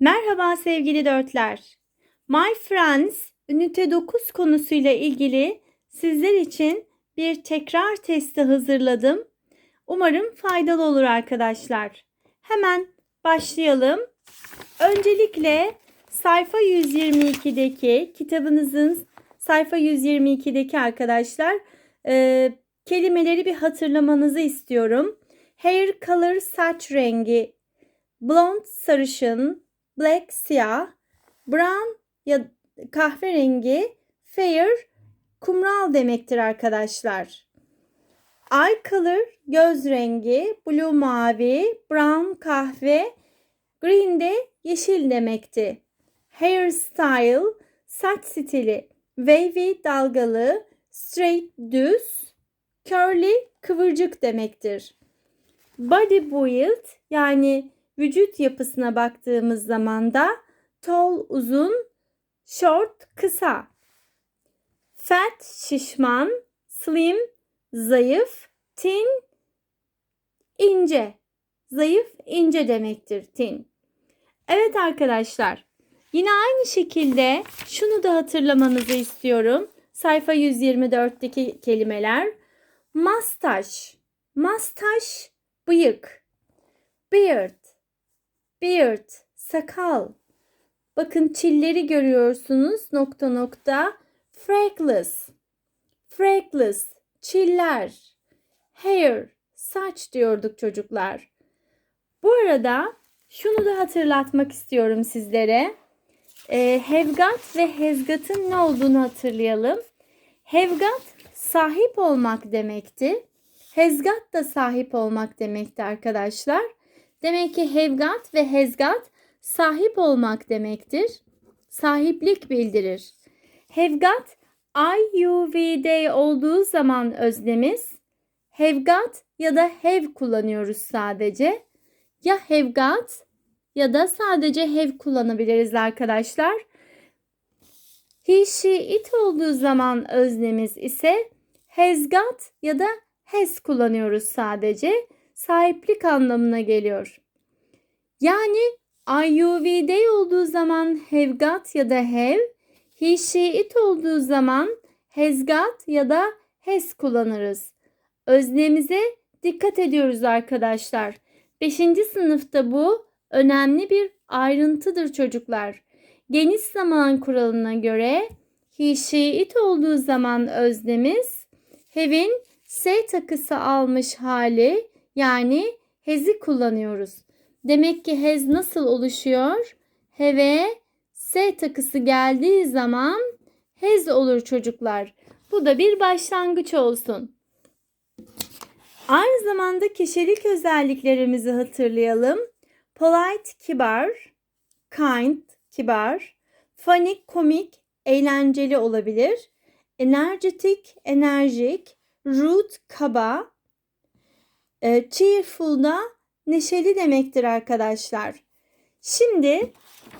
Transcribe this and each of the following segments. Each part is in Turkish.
Merhaba sevgili dörtler. My Friends ünite 9 konusuyla ilgili sizler için bir tekrar testi hazırladım. Umarım faydalı olur arkadaşlar. Hemen başlayalım. Öncelikle sayfa 122'deki kitabınızın sayfa 122'deki arkadaşlar e, kelimeleri bir hatırlamanızı istiyorum. Hair color saç rengi, blond sarışın, black siyah, brown ya kahverengi, fair kumral demektir arkadaşlar. Eye color göz rengi, blue mavi, brown kahve, green de yeşil demekti. Hairstyle saç stili, wavy dalgalı, straight düz, curly kıvırcık demektir. Body build yani vücut yapısına baktığımız zaman da tall uzun, short kısa. Fat şişman, slim zayıf, thin ince. Zayıf ince demektir thin. Evet arkadaşlar. Yine aynı şekilde şunu da hatırlamanızı istiyorum. Sayfa 124'teki kelimeler. Mustache. Mustache bıyık. Beard. Beard. Sakal. Bakın çilleri görüyorsunuz. Nokta nokta. Freckles. Freckles. Çiller. Hair. Saç diyorduk çocuklar. Bu arada şunu da hatırlatmak istiyorum sizlere. E, Hevgat ve Hezgat'ın ne olduğunu hatırlayalım. Hevgat sahip olmak demekti. Hezgat da sahip olmak demekti arkadaşlar. Demek ki Hevgat ve Hezgat sahip olmak demektir. Sahiplik bildirir. Hevgat I, you, we, they olduğu zaman öznemiz Hevgat ya da hev kullanıyoruz sadece. Ya Hevgat ya da sadece hev kullanabiliriz arkadaşlar. He, she, it olduğu zaman öznemiz ise has got ya da has kullanıyoruz sadece. Sahiplik anlamına geliyor. Yani I, you, we, they olduğu zaman have got ya da have, he, she, it olduğu zaman has got ya da has kullanırız. Öznemize dikkat ediyoruz arkadaşlar. 5. sınıfta bu önemli bir ayrıntıdır çocuklar. Geniş zaman kuralına göre he, she, it olduğu zaman öznemiz have'in S takısı almış hali yani has'i kullanıyoruz. Demek ki has nasıl oluşuyor? Have S takısı geldiği zaman has olur çocuklar. Bu da bir başlangıç olsun. Aynı zamanda kişilik özelliklerimizi hatırlayalım. Polite, kibar, kind, kibar, funny, komik, eğlenceli olabilir. Energetic, enerjik, rude, kaba, e, cheerful da neşeli demektir arkadaşlar. Şimdi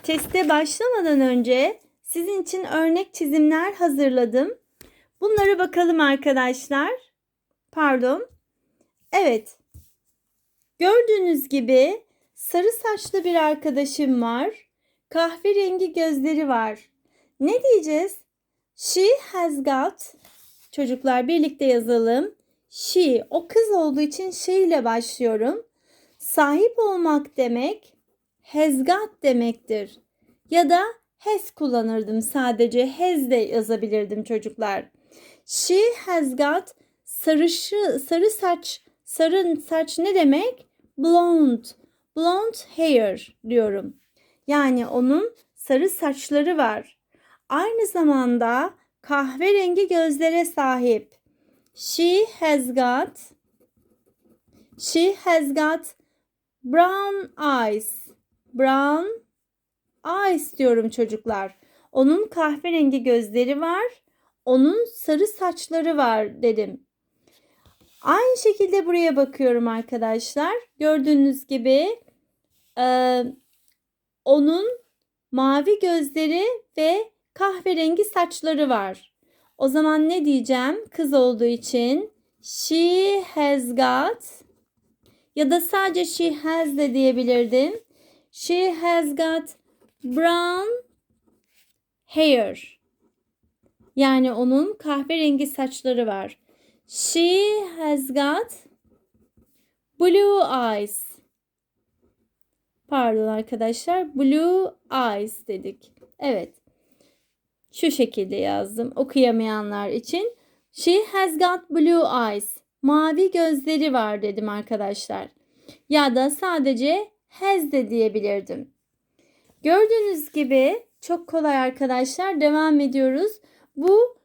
teste başlamadan önce sizin için örnek çizimler hazırladım. Bunlara bakalım arkadaşlar. Pardon. Evet. Gördüğünüz gibi sarı saçlı bir arkadaşım var. Kahverengi gözleri var. Ne diyeceğiz? She has got. Çocuklar birlikte yazalım. She o kız olduğu için she ile başlıyorum. Sahip olmak demek has got demektir. Ya da has kullanırdım sadece has de yazabilirdim çocuklar. She has got sarışı, sarı saç, sarı saç ne demek? Blonde, blonde hair diyorum. Yani onun sarı saçları var. Aynı zamanda kahverengi gözlere sahip. She has got She has got brown eyes. Brown eyes diyorum çocuklar. Onun kahverengi gözleri var. Onun sarı saçları var dedim. Aynı şekilde buraya bakıyorum arkadaşlar. Gördüğünüz gibi e, onun mavi gözleri ve kahverengi saçları var. O zaman ne diyeceğim? Kız olduğu için she has got ya da sadece she has de diyebilirdim. She has got brown hair. Yani onun kahverengi saçları var. She has got blue eyes. Pardon arkadaşlar. Blue eyes dedik. Evet. Şu şekilde yazdım okuyamayanlar için. She has got blue eyes. Mavi gözleri var dedim arkadaşlar. Ya da sadece has de diyebilirdim. Gördüğünüz gibi çok kolay arkadaşlar. Devam ediyoruz. Bu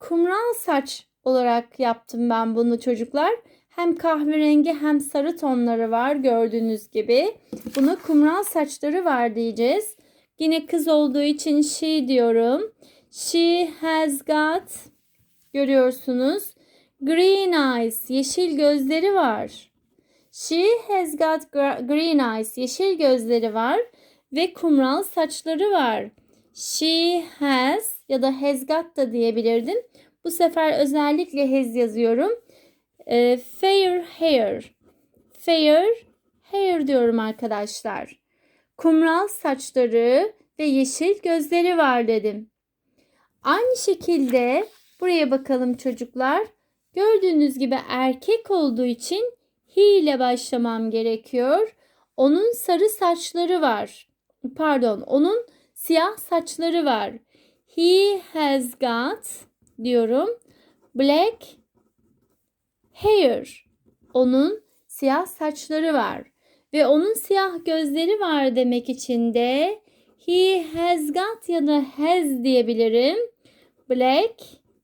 kumral saç olarak yaptım ben bunu çocuklar. Hem kahverengi hem sarı tonları var gördüğünüz gibi. Buna kumral saçları var diyeceğiz. Yine kız olduğu için she diyorum. She has got görüyorsunuz. Green eyes yeşil gözleri var. She has got green eyes yeşil gözleri var ve kumral saçları var. She has ya da has got da diyebilirdim. Bu sefer özellikle has yazıyorum. E, fair hair. Fair hair diyorum arkadaşlar. Kumral saçları ve yeşil gözleri var dedim. Aynı şekilde buraya bakalım çocuklar. Gördüğünüz gibi erkek olduğu için he ile başlamam gerekiyor. Onun sarı saçları var. Pardon, onun siyah saçları var. He has got diyorum. Black hair. Onun siyah saçları var. Ve onun siyah gözleri var demek için de he has got ya da has diyebilirim. Black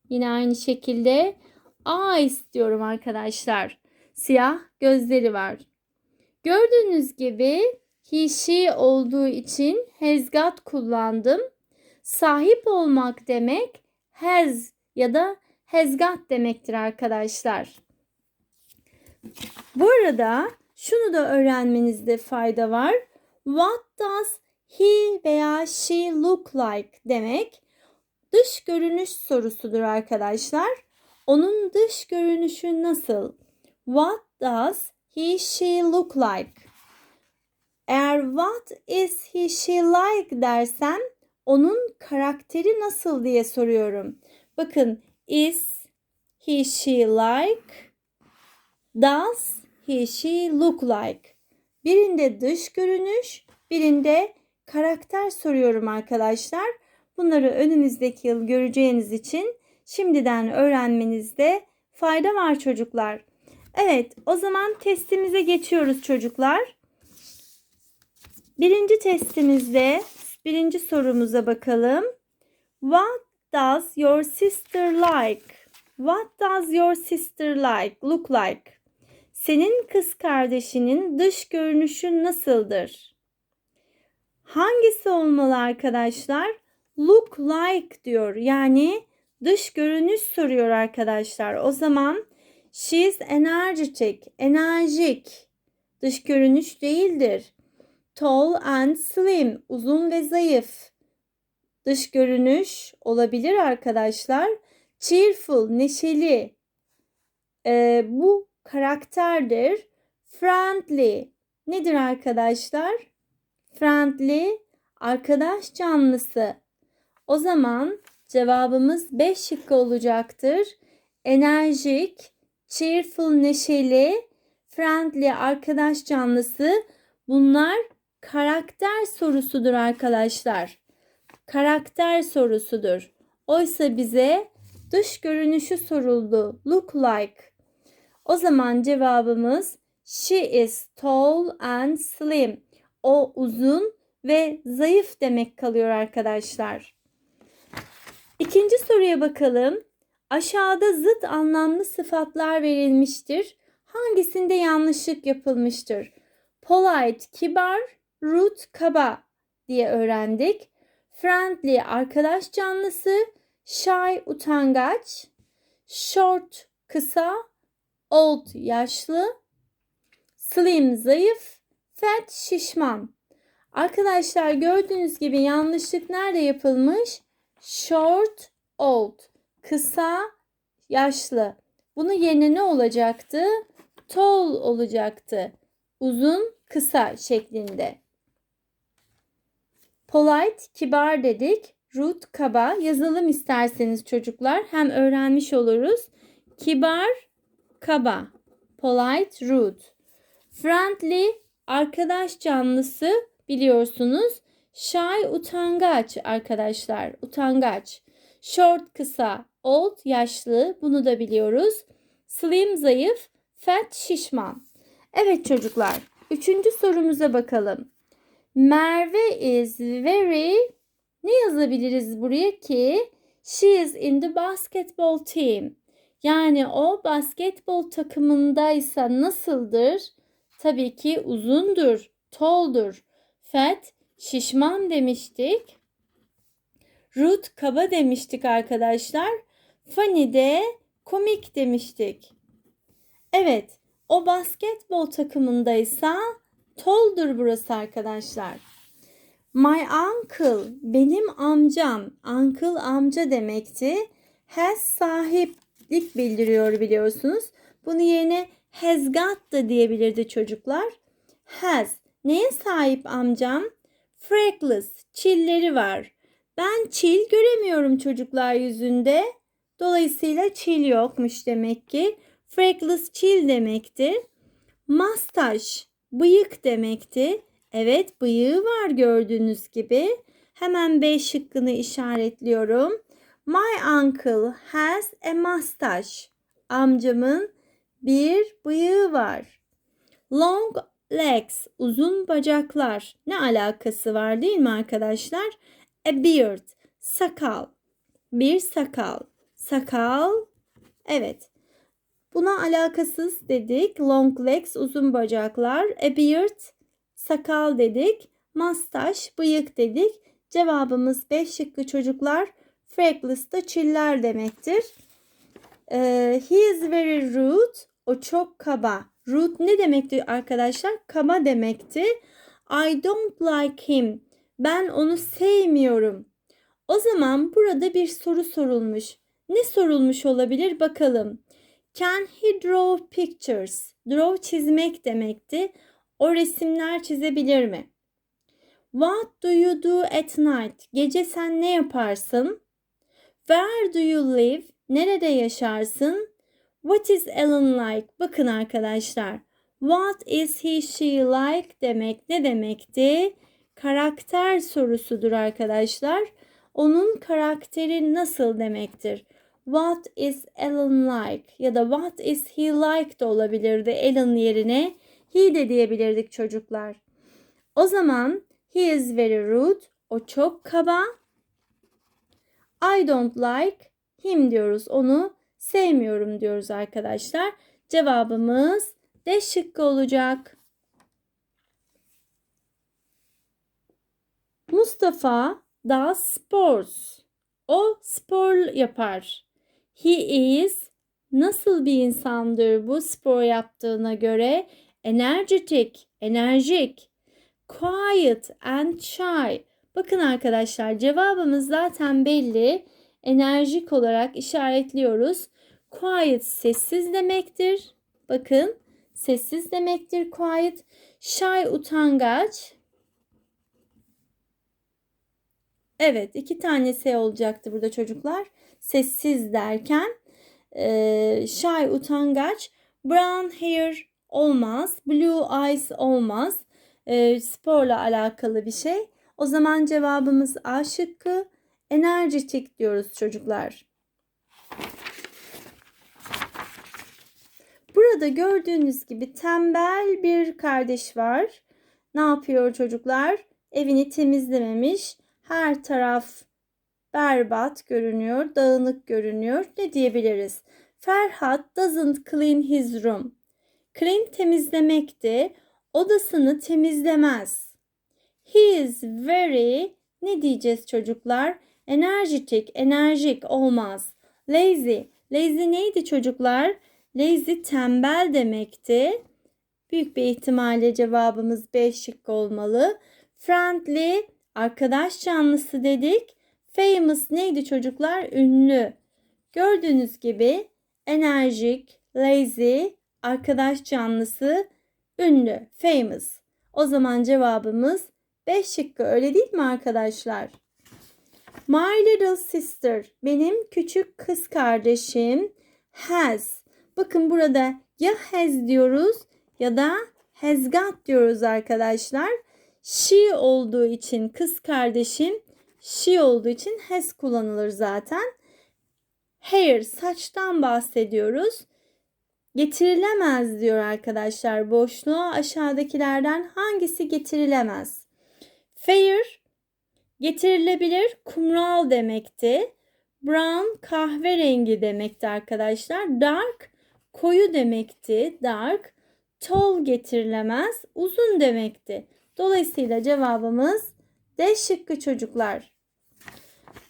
yine aynı şekilde eyes diyorum arkadaşlar. Siyah gözleri var. Gördüğünüz gibi he she olduğu için has got kullandım. Sahip olmak demek has ya da has got demektir arkadaşlar. Bu arada şunu da öğrenmenizde fayda var. What does he veya she look like demek dış görünüş sorusudur arkadaşlar. Onun dış görünüşü nasıl? What does he she look like? Eğer what is he she like dersem onun karakteri nasıl diye soruyorum. Bakın is he she like? Does he she look like? Birinde dış görünüş, birinde karakter soruyorum arkadaşlar. Bunları önümüzdeki yıl göreceğiniz için şimdiden öğrenmenizde fayda var çocuklar. Evet, o zaman testimize geçiyoruz çocuklar. Birinci testimizde birinci sorumuza bakalım. What does your sister like? What does your sister like? Look like. Senin kız kardeşinin dış görünüşü nasıldır? Hangisi olmalı arkadaşlar? Look like diyor. Yani dış görünüş soruyor arkadaşlar. O zaman she's energetic, enerjik. Dış görünüş değildir. Tall and slim, uzun ve zayıf. Dış görünüş olabilir arkadaşlar. Cheerful, neşeli. Ee, bu karakterdir. Friendly. Nedir arkadaşlar? Friendly, arkadaş canlısı. O zaman cevabımız 5 şıkkı olacaktır. Enerjik, cheerful, neşeli, friendly, arkadaş canlısı. Bunlar karakter sorusudur arkadaşlar. Karakter sorusudur. Oysa bize dış görünüşü soruldu. Look like. O zaman cevabımız she is tall and slim. O uzun ve zayıf demek kalıyor arkadaşlar. İkinci soruya bakalım. Aşağıda zıt anlamlı sıfatlar verilmiştir. Hangisinde yanlışlık yapılmıştır? Polite, kibar, rude, kaba diye öğrendik. Friendly, arkadaş canlısı. Shy, utangaç. Short, kısa. Old, yaşlı. Slim, zayıf. Fat, şişman. Arkadaşlar gördüğünüz gibi yanlışlık nerede yapılmış? Short, old. Kısa, yaşlı. Bunun yerine ne olacaktı? Tall olacaktı. Uzun, kısa şeklinde. Polite, kibar dedik. Rude, kaba. Yazalım isterseniz çocuklar. Hem öğrenmiş oluruz. Kibar, kaba. Polite, rude. Friendly, arkadaş canlısı biliyorsunuz. Shy, utangaç arkadaşlar. Utangaç. Short, kısa. Old, yaşlı. Bunu da biliyoruz. Slim, zayıf. Fat, şişman. Evet çocuklar. Üçüncü sorumuza bakalım. Merve is very ne yazabiliriz buraya ki? She is in the basketball team. Yani o basketbol takımındaysa nasıldır? Tabii ki uzundur, tall'dur. Fat, şişman demiştik. Rude, kaba demiştik arkadaşlar. Funny de komik demiştik. Evet, o basketbol takımındaysa tall'dur burası arkadaşlar. My uncle, benim amcam, uncle amca demekti. Has sahiplik bildiriyor biliyorsunuz. Bunu yerine has got da diyebilirdi çocuklar. Has, neye sahip amcam? Freckles, çilleri var. Ben çil göremiyorum çocuklar yüzünde. Dolayısıyla çil yokmuş demek ki. Freckles çil demektir. Mustache, bıyık demekti. Evet bıyığı var gördüğünüz gibi. Hemen B şıkkını işaretliyorum. My uncle has a mustache. Amcamın bir bıyığı var. Long legs, uzun bacaklar. Ne alakası var değil mi arkadaşlar? A beard, sakal. Bir sakal. Sakal. Evet. Buna alakasız dedik. Long legs, uzun bacaklar. A beard, sakal dedik. Mustache, bıyık dedik. Cevabımız 5 şıkkı çocuklar. Freckles da çiller demektir. Ee, he is very rude. O çok kaba. Rude ne demekti arkadaşlar? Kaba demekti. I don't like him. Ben onu sevmiyorum. O zaman burada bir soru sorulmuş. Ne sorulmuş olabilir bakalım. Can he draw pictures? Draw çizmek demekti. O resimler çizebilir mi? What do you do at night? Gece sen ne yaparsın? Where do you live? Nerede yaşarsın? What is Ellen like? Bakın arkadaşlar. What is he she like demek ne demekti? Karakter sorusudur arkadaşlar. Onun karakteri nasıl demektir? What is Ellen like? Ya da what is he like de olabilirdi Ellen yerine. He de diyebilirdik çocuklar. O zaman he is very rude. O çok kaba. I don't like him diyoruz. Onu sevmiyorum diyoruz arkadaşlar. Cevabımız D şıkkı olacak. Mustafa does sports. O spor yapar. He is nasıl bir insandır bu spor yaptığına göre? Energetic, enerjik. Quiet and shy. Bakın arkadaşlar cevabımız zaten belli. Enerjik olarak işaretliyoruz. Quiet sessiz demektir. Bakın sessiz demektir quiet. Shy utangaç. Evet iki tane S olacaktı burada çocuklar. Sessiz derken e, shy utangaç. Brown hair olmaz. Blue eyes olmaz. E, sporla alakalı bir şey. O zaman cevabımız A şıkkı. Enerjitik diyoruz çocuklar. Burada gördüğünüz gibi tembel bir kardeş var. Ne yapıyor çocuklar? Evini temizlememiş. Her taraf berbat görünüyor, dağınık görünüyor. Ne diyebiliriz? Ferhat doesn't clean his room. Clean temizlemekti. Odasını temizlemez. He is very ne diyeceğiz çocuklar? Enerjitik, enerjik olmaz. Lazy. Lazy neydi çocuklar? Lazy tembel demekti. Büyük bir ihtimalle cevabımız B şık olmalı. Friendly arkadaş canlısı dedik. Famous neydi çocuklar? Ünlü. Gördüğünüz gibi enerjik, lazy, arkadaş canlısı, ünlü, famous. O zaman cevabımız 5 şıkkı öyle değil mi arkadaşlar? My little sister benim küçük kız kardeşim has. Bakın burada ya has diyoruz ya da has got diyoruz arkadaşlar. She olduğu için kız kardeşim she olduğu için has kullanılır zaten. Hair saçtan bahsediyoruz. Getirilemez diyor arkadaşlar boşluğa aşağıdakilerden hangisi getirilemez? Fair getirilebilir kumral demekti. Brown kahverengi demekti arkadaşlar. Dark koyu demekti. Dark tall getirilemez uzun demekti. Dolayısıyla cevabımız D şıkkı çocuklar.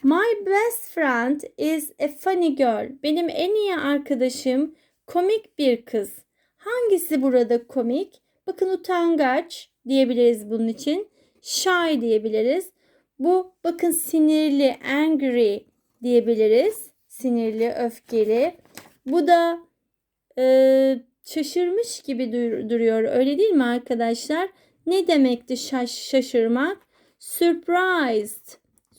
My best friend is a funny girl. Benim en iyi arkadaşım komik bir kız. Hangisi burada komik? Bakın utangaç diyebiliriz bunun için. Shy diyebiliriz. Bu bakın sinirli, angry diyebiliriz. Sinirli, öfkeli. Bu da e, şaşırmış gibi duruyor. Öyle değil mi arkadaşlar? Ne demekti şaş şaşırmak? Surprised.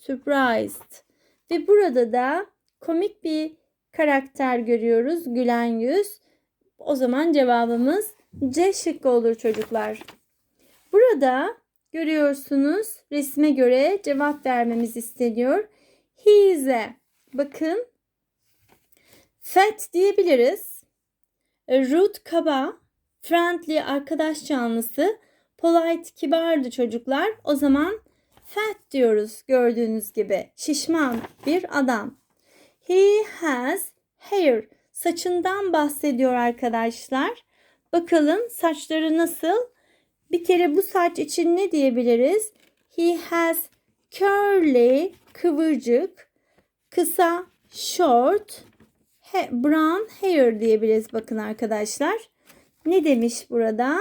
Surprised. Ve burada da komik bir karakter görüyoruz. Gülen yüz. O zaman cevabımız C şıkkı olur çocuklar. Burada görüyorsunuz resme göre cevap vermemiz isteniyor. He is a. Bakın. Fat diyebiliriz. Rude kaba. Friendly arkadaş canlısı. Polite kibardı çocuklar. O zaman fat diyoruz gördüğünüz gibi. Şişman bir adam. He has hair. Saçından bahsediyor arkadaşlar. Bakalım saçları nasıl? Bir kere bu saç için ne diyebiliriz? He has curly, kıvırcık, kısa, short, brown hair diyebiliriz bakın arkadaşlar. Ne demiş burada?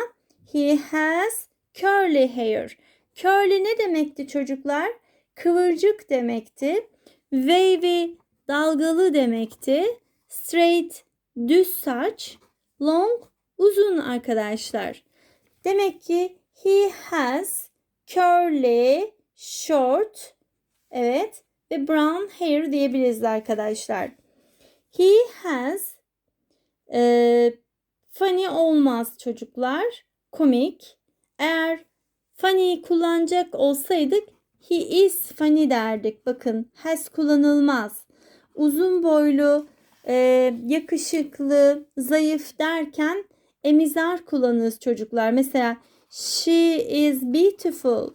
He has curly hair. Curly ne demekti çocuklar? Kıvırcık demekti. Wavy dalgalı demekti. Straight düz saç. Long uzun arkadaşlar. Demek ki he has curly short evet ve brown hair diyebiliriz arkadaşlar. He has e, funny olmaz çocuklar. Komik. Eğer funny kullanacak olsaydık he is funny derdik. Bakın has kullanılmaz. Uzun boylu, e, yakışıklı, zayıf derken emizar kullanırız çocuklar. Mesela she is beautiful.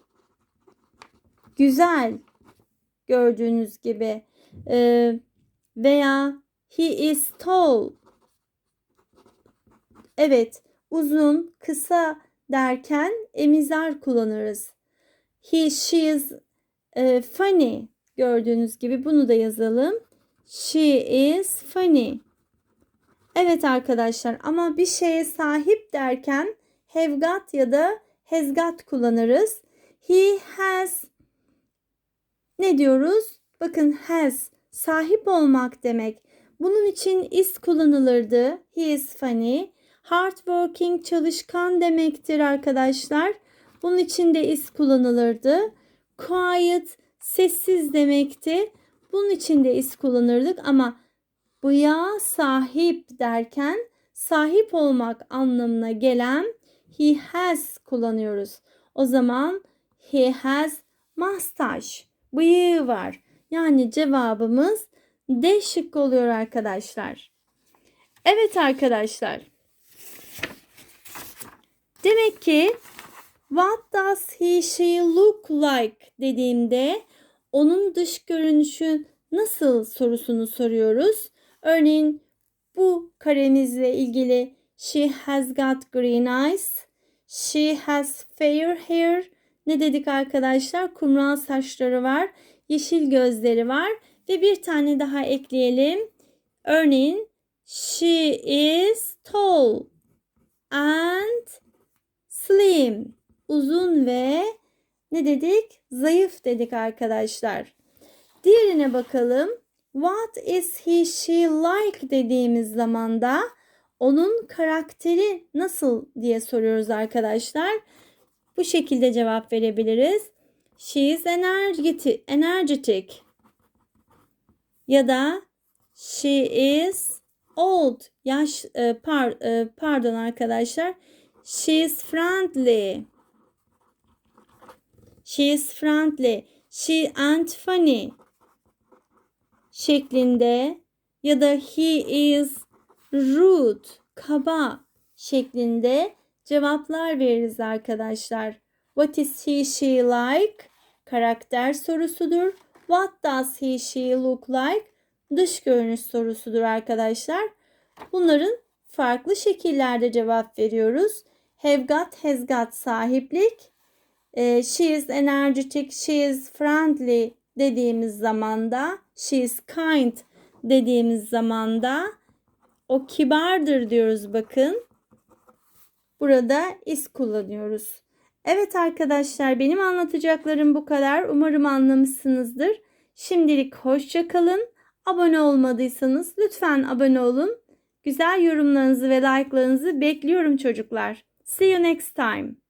Güzel. Gördüğünüz gibi. E, veya he is tall. Evet, uzun, kısa derken emizar kullanırız. He, she is e, funny. Gördüğünüz gibi bunu da yazalım. She is funny. Evet arkadaşlar ama bir şeye sahip derken have got ya da has got kullanırız. He has ne diyoruz? Bakın has sahip olmak demek. Bunun için is kullanılırdı. He is funny. Hardworking çalışkan demektir arkadaşlar. Bunun için de is kullanılırdı. Quiet sessiz demekti. Bunun için de is kullanırdık ama buya sahip derken sahip olmak anlamına gelen he has kullanıyoruz. O zaman he has mustache. Bıyığı var. Yani cevabımız D şıkkı oluyor arkadaşlar. Evet arkadaşlar. Demek ki what does he she look like dediğimde onun dış görünüşü nasıl sorusunu soruyoruz. Örneğin bu karemizle ilgili she has got green eyes, she has fair hair. Ne dedik arkadaşlar? Kumral saçları var, yeşil gözleri var ve bir tane daha ekleyelim. Örneğin she is tall and slim. Uzun ve ne dedik? Zayıf dedik arkadaşlar. Diğerine bakalım. What is he she like dediğimiz zaman da onun karakteri nasıl diye soruyoruz arkadaşlar. bu şekilde cevap verebiliriz. She is energetic. Ya da she is old. Yaş e, par, e, pardon arkadaşlar. She is friendly. She is friendly. She and funny şeklinde ya da he is rude, kaba şeklinde cevaplar veririz arkadaşlar. What is he she like? Karakter sorusudur. What does he she look like? Dış görünüş sorusudur arkadaşlar. Bunların farklı şekillerde cevap veriyoruz. Have got, has got sahiplik. Ee, she is energetic, she is friendly dediğimiz zamanda, she is kind dediğimiz zamanda o kibardır diyoruz bakın. Burada is kullanıyoruz. Evet arkadaşlar benim anlatacaklarım bu kadar. Umarım anlamışsınızdır. Şimdilik hoşça kalın. Abone olmadıysanız lütfen abone olun. Güzel yorumlarınızı ve like'larınızı bekliyorum çocuklar. See you next time.